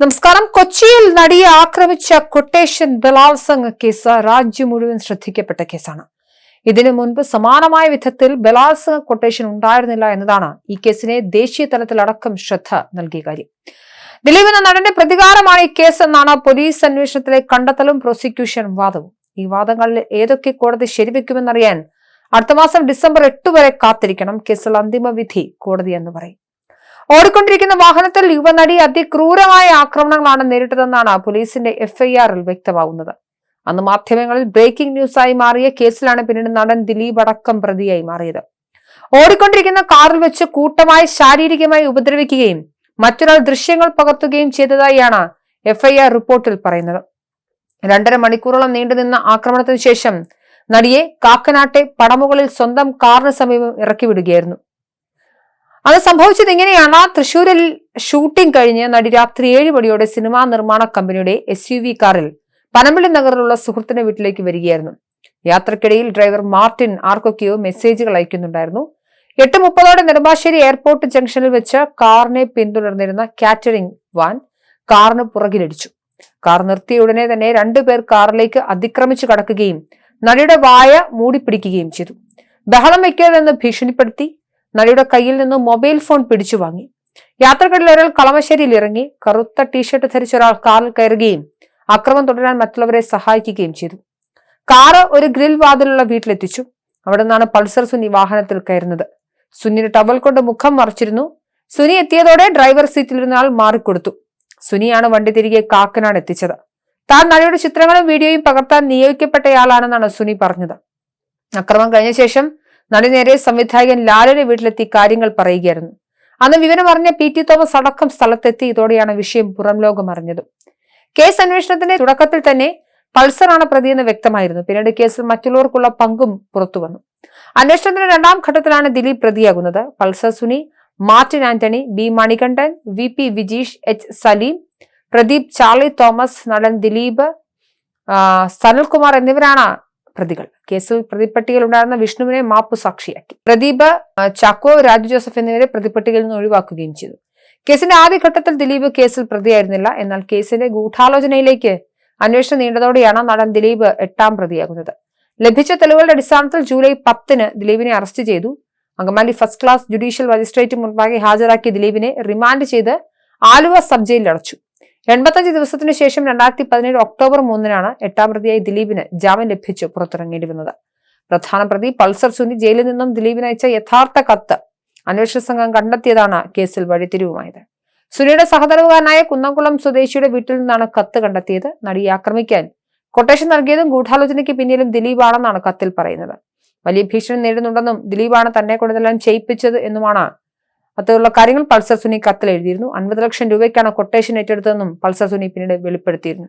നമസ്കാരം. കൊച്ചിയിൽ നടിയെ ആക്രമിച്ച കൊട്ടേഷൻ ബലാത്സംഗ കേസ് രാജ്യം മുഴുവൻ ശ്രദ്ധിക്കപ്പെട്ട കേസാണ്. ഇതിനു മുൻപ് സമാനമായ വിധത്തിൽ ബലാത്സംഗ കൊട്ടേഷൻ ഉണ്ടായിരുന്നില്ല എന്നതാണ് ഈ കേസിനെ ദേശീയ തലത്തിലടക്കം ശ്രദ്ധ നൽകിയ കാര്യം. ദിലീപ് എന്ന നടന്റെ പ്രതികാരമാണ് ഈ കേസ് എന്നാണ് പോലീസ് അന്വേഷണത്തിലെ കണ്ടെത്തലും പ്രോസിക്യൂഷൻ വാദവും. ഈ വാദങ്ങളിൽ ഏതൊക്കെ കോടതി ശരിവെക്കുമെന്നറിയാൻ അടുത്ത മാസം ഡിസംബർ എട്ട് വരെ കാത്തിരിക്കണം. കേസിൽ അന്തിമ വിധി കോടതി എന്ന് പറയും. ഓടിക്കൊണ്ടിരിക്കുന്ന വാഹനത്തിൽ യുവനടി അതിക്രൂരമായ ആക്രമണങ്ങളാണ് നേരിട്ടതെന്നാണ് പോലീസിന്റെ എഫ്ഐആറിൽ വ്യക്തമാവുന്നത്. അന്ന് മാധ്യമങ്ങളിൽ ബ്രേക്കിംഗ് ന്യൂസായി മാറിയ കേസിലാണ് പിന്നീട് നടൻ ദിലീപ് അടക്കം പ്രതിയായി മാറിയത്. ഓടിക്കൊണ്ടിരിക്കുന്ന കാറിൽ വെച്ച് കൂട്ടമായി ശാരീരികമായി ഉപദ്രവിക്കുകയും മറ്റൊരാൾ ദൃശ്യങ്ങൾ പകർത്തുകയും ചെയ്തതായാണ് എഫ്ഐആർ റിപ്പോർട്ടിൽ പറയുന്നത്. രണ്ടര മണിക്കൂറോളം നീണ്ടുനിന്ന ആക്രമണത്തിന് ശേഷം നടിയെ കാക്കനാട്ടെ പടമുകളിൽ സ്വന്തം കാറിന് സമീപം ഇറക്കി വിടുകയായിരുന്നു അത് സംഭവിച്ചത് ഇങ്ങനെയാണ് തൃശൂരിൽ ഷൂട്ടിംഗ് കഴിഞ്ഞ് നടി രാത്രി ഏഴ് മണിയോടെ സിനിമാ നിർമ്മാണ കമ്പനിയുടെ എസ് യു വി കാറിൽ പനമ്പള്ളി നഗറിലുള്ള സുഹൃത്തിന്റെ വീട്ടിലേക്ക് വരികയായിരുന്നു. യാത്രക്കിടയിൽ ഡ്രൈവർ മാർട്ടിൻ ആർക്കൊക്കെയോ മെസ്സേജുകൾ അയക്കുന്നുണ്ടായിരുന്നു. എട്ട് മുപ്പതോടെ നെടുമ്പാശ്ശേരി എയർപോർട്ട് ജംഗ്ഷനിൽ വെച്ച് കാറിനെ പിന്തുടർന്നിരുന്ന കാറ്ററിംഗ് വാൻ കാറിന് പുറകിലിടിച്ചു. കാർ നിർത്തിയ ഉടനെ തന്നെ രണ്ടുപേർ കാറിലേക്ക് അതിക്രമിച്ചു കടക്കുകയും നടിയുടെ വായ മൂടിപ്പിടിക്കുകയും ചെയ്തു. ബഹളം വയ്ക്കരുതെന്ന് ഭീഷണിപ്പെടുത്തി നടിയുടെ കയ്യിൽ നിന്നും മൊബൈൽ ഫോൺ പിടിച്ചു വാങ്ങി. യാത്രക്കിടയിൽ ഒരാൾ കളമശ്ശേരിയിൽ ഇറങ്ങി കറുത്ത ടീഷർട്ട് ധരിച്ച ഒരാൾ കാറിൽ കയറുകയും അക്രമം തുടരാൻ മറ്റുള്ളവരെ സഹായിക്കുകയും ചെയ്തു. കാറ് ഒരു ഗ്രിൽ വാതിലുള്ള വീട്ടിലെത്തിച്ചു. അവിടെ നിന്നാണ് പൾസർ സുനി വാഹനത്തിൽ കയറുന്നത്. സുനിയുടെ ടവൽ കൊണ്ട് മുഖം മറച്ചിരുന്നു. സുനി എത്തിയതോടെ ഡ്രൈവർ സീറ്റിലിരുന്ന ആൾ മാറിക്കൊടുത്തു. സുനിയാണ് വണ്ടി തിരികെ കാക്കനാട് എത്തിച്ചത്. താൻ നടിയുടെ ചിത്രങ്ങളും വീഡിയോയും പകർത്താൻ നിയോഗിക്കപ്പെട്ടയാളാണെന്നാണ് സുനി പറഞ്ഞത്. അക്രമം കഴിഞ്ഞ ശേഷം നടി നേരെ സംവിധായകൻ ലാലയുടെ വീട്ടിലെത്തി കാര്യങ്ങൾ പറയുകയായിരുന്നു. അന്ന് വിവരം അറിഞ്ഞ പി ടി തോമസ് അടക്കം സ്ഥലത്തെത്തി ഇതോടെയാണ് വിഷയം പുറം ലോകം അറിഞ്ഞത്. കേസ് അന്വേഷണത്തിന്റെ തുടക്കത്തിൽ തന്നെ പൾസറാണ് പ്രതിയെന്ന് വ്യക്തമായിരുന്നു. പിന്നീട് കേസിൽ മറ്റുള്ളവർക്കുള്ള പങ്കും പുറത്തു വന്നു അന്വേഷണത്തിന്റെ രണ്ടാം ഘട്ടത്തിലാണ് Dileep പ്രതിയാകുന്നത്. Pulsar Suni Martin Antony B Manikandan V P Vijeesh H Saleem Pradeep Charlie Thomas നടൻ ദിലീപ് സനൽകുമാർ എന്നിവരാണ് പ്രതികൾ. കേസിൽ പ്രതിപ്പട്ടികയിൽ ഉണ്ടായിരുന്ന വിഷ്ണുവിനെ മാപ്പു സാക്ഷിയാക്കി. പ്രദീപ് ചാക്കോ രാജു ജോസഫ് എന്നിവരെ പ്രതിപ്പട്ടികയിൽ നിന്ന് ഒഴിവാക്കുകയും ചെയ്തു. കേസിന്റെ ആദ്യഘട്ടത്തിൽ ദിലീപ് കേസിൽ പ്രതിയായിരുന്നില്ല. എന്നാൽ കേസിന്റെ ഗൂഢാലോചനയിലേക്ക് അന്വേഷണം നീണ്ടതോടെയാണ് നടൻ ദിലീപ് എട്ടാം പ്രതിയാകുന്നത്. ലഭിച്ച തെളിവുകളുടെ അടിസ്ഥാനത്തിൽ ജൂലൈ പത്തിന് ദിലീപിനെ അറസ്റ്റ് ചെയ്തു. Angamaly first class judicial magistrate മുൻപാകെ ഹാജരാക്കിയ ദിലീപിനെ റിമാൻഡ് ചെയ്ത് ആലുവ സബ് ജയിലിൽ അടച്ചു. എൺപത്തഞ്ച് ദിവസത്തിനു ശേഷം രണ്ടായിരത്തി പതിനേഴ് ഒക്ടോബർ മൂന്നിനാണ് എട്ടാം പ്രതിയായി ദിലീപിന് ജാമ്യം ലഭിച്ചു പുറത്തിറങ്ങേണ്ടി വന്നത് പ്രധാന പ്രതി പൾസർ സുനി ജയിലിൽ നിന്നും ദിലീപിന് അയച്ച യഥാർത്ഥ കത്ത് അന്വേഷണ സംഘം കണ്ടെത്തിയതാണ് കേസിൽ വഴിത്തിരിവുമായത്. സുനിയുടെ സഹതരവുകാരനായ കുന്നംകുളം സ്വദേശിയുടെ വീട്ടിൽ നിന്നാണ് കത്ത് കണ്ടെത്തിയത്. നടിയെ ആക്രമിക്കാൻ കൊട്ടേഷൻ നൽകിയതും ഗൂഢാലോചനയ്ക്ക് പിന്നിലും ദിലീപാണെന്നാണ് കത്തിൽ പറയുന്നത്. വലിയ ഭീഷണി നേരിടുന്നുണ്ടെന്നും ദിലീപാണ് തന്നെ കൊണ്ടിതെല്ലാം ചെയ്യിപ്പിച്ചത് എന്നുമാണ് അത്തരമുള്ള കാര്യങ്ങൾ പൾസർ സുനി കത്തിൽ എഴുതിയിരുന്നു. അൻപത് ലക്ഷം രൂപയ്ക്കാണ് കൊട്ടേഷൻ ഏറ്റെടുത്തതെന്നും പൾസർ സുനി പിന്നീട് വെളിപ്പെടുത്തിയിരുന്നു.